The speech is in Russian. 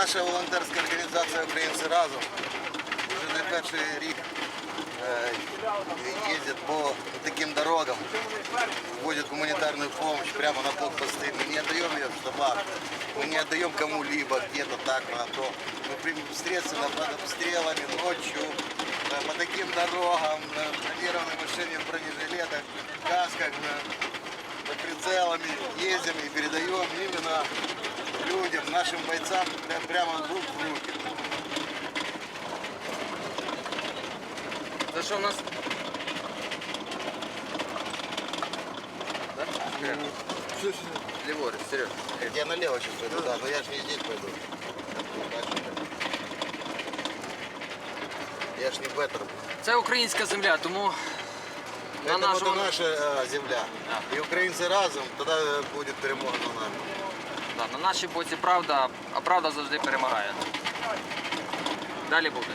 Наша волонтерська організація Українці разом вже не перший рік е, їздить по таким дорогам, вводит гуманитарную помощь прямо на блокпосты. Мы не отдаем ее в штабах, мы не отдаем кому-либо где-то так, на то. Мы непосредственно под обстрелами ночью, э, по таким дорогам, на бронированной машине в бронежилетах, касках, на- под прицелами ездим и передаем именно людям, нашим бойцам пря- прямо в рук в руки. Це що у нас? Ліворуч, Сереж. Я налево сейчас пойду, да, но я же не здесь пойду. Я ж не в этом. Це українська земля, тому на Это, нашому... это наша э, земля. Да. И украинцы разом, тогда будет перемога на нами. Да, на нашій боці правда, а правда завжди перемагає. Далі буде.